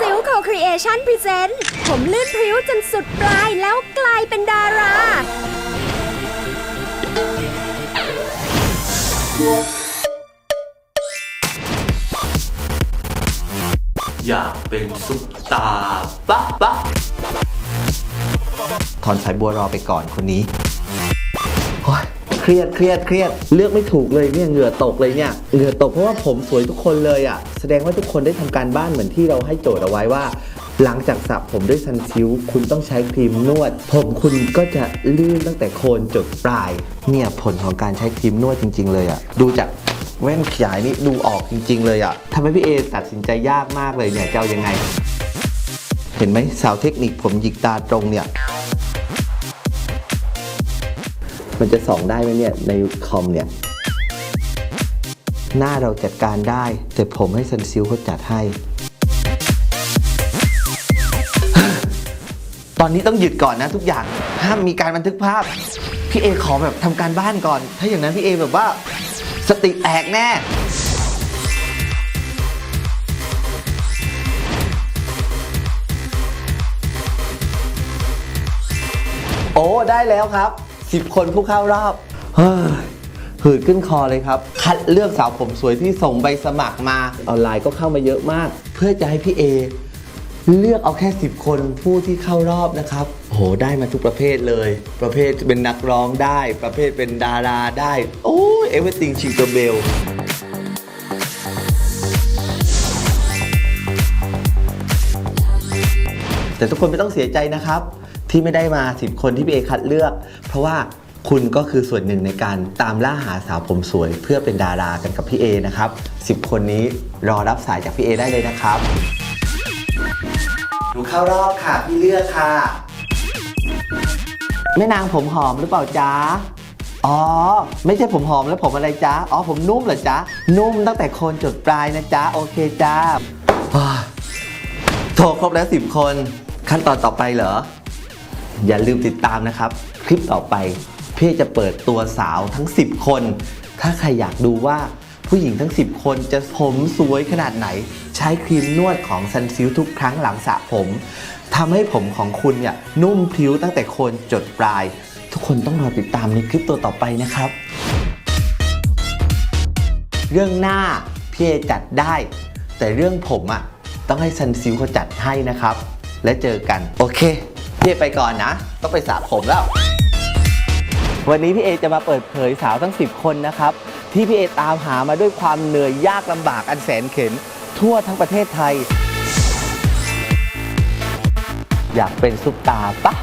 ซิลโคครีเอชั่นพรีเซนต์ผมลื่นพริ้วจนสุดปลายแล้วกลายเป็นดารา อยากเป็นซุปตาร์ปะปะถอนสายบัวรอไปก่อนคนนี้โอ๊ย เครียดเครียดเครียดเลือกไม่ถูกเลยเนี่ยเหงื่อตกเลยเนี่ยเหงื่อตกเพราะว่าผมสวยทุกคนเลยอะ่ะแสดงว่าทุกคนได้ทำการบ้านเหมือนที่เราให้โจทย์เอาไว้ว่า หลังจากสระผมด้วยซันซิลคุณต้องใช้ครีมนวด ผมคุณก็จะลื่นตั้งแต่โคนจดปลาย เนี่ยผลของการใช้ครีมนวดจริง ๆ เลยอะ่ะดูจากแว่นขยายนี่ดูออกจริง ๆ เลยอะ่ะทำให้พี่เอตัดสินใจยากมากเลยเนี่ยจะเอายังไง เห็นไหมสาวเทคนิคผมหยิกตาตรงเนี่ย มันจะส่องได้ไหมเนี่ยในคอมเนี่ย หน้าเราจัดการได้ แต่ผมให้ซันซิลเขาจัดให้ ตอนนี้ต้องหยุดก่อนนะทุกอย่าง ห้ามมีการบันทึกภาพ พี่เอขอแบบทำการบ้านก่อน ถ้าอย่างนั้นพี่เอแบบว่า สติแตกแน่โอ้ ได้แล้วครับ 10 คนผู้เข้ารอบเฮ้ยหืดขึ้นคอเลยครับ คัดเลือกสาวผมสวยที่ส่งใบสมัครมาออนไลน์ก็เข้ามาเยอะมาก เพื่อจะให้พี่เอเลือกเอาแค่ 10 คนผู้ที่เข้ารอบนะครับ โห ได้มาทุกประเภทเลย ประเภทเป็นนักร้องได้ ประเภทเป็นดาราได้ โอ้ยเอเวอร์ติงชิงเกอร์เบลแต่ทุกคนไม่ต้องเสียใจนะครับ ที่ไม่ได้มา 10 คนที่พี่เอคัดเลือก เพราะว่าคุณก็คือส่วนหนึ่งในการตามล่าหาสาวผมสวย เพื่อเป็นดารากันกับพี่เอนะครับ 10 คนนี้รอรับสายจากพี่เอได้เลยนะครับหนูเข้ารอบค่ะ พี่เลือกค่ะ แม่นางผมหอมหรือเปล่าจ๊ะอ๋อ ไม่ใช่ผมหอมแล้วผมอะไรจ๊ะ อ๋อผมนุ่มเหรอจ๊ะ นุ่มตั้งแต่โคนจดปลายนะจ๊ะ โอเคจ้าโทรครบแล้ว10คน ขั้นตอนต่อไปเหรอ อย่าลืมติดตามนะครับ คลิปต่อไปพี่จะเปิดตัวสาวทั้ง 10 คน ถ้าใครอยากดูว่าผู้หญิงทั้ง 10 คนจะผมสวยขนาดไหน ใช้ครีมนวดของซันซิลทุกครั้งหลังสระผมทำให้ผมของคุณเนี่ยนุ่มพริ้วตั้งแต่โคนจดปลาย ทุกคนต้องรอติดตามในคลิปตัวต่อไปนะครับ เรื่องหน้าพี่จัดได้ แต่เรื่องผมอะ่ะต้องให้ซันซิลเขาจัดให้นะครับ และเจอกันโอเค พี่เอไปก่อนนะ ต้องไปสระผมแล้ว วันนี้พี่เอจะมาเปิดเผยสาวทั้ง 10 คนนะครับ ที่พี่เอตามหามาด้วยความเหนื่อยยากลำบากอันแสนเข็น ทั่วทั้งประเทศไทย อยากเป็นซุปตาปะ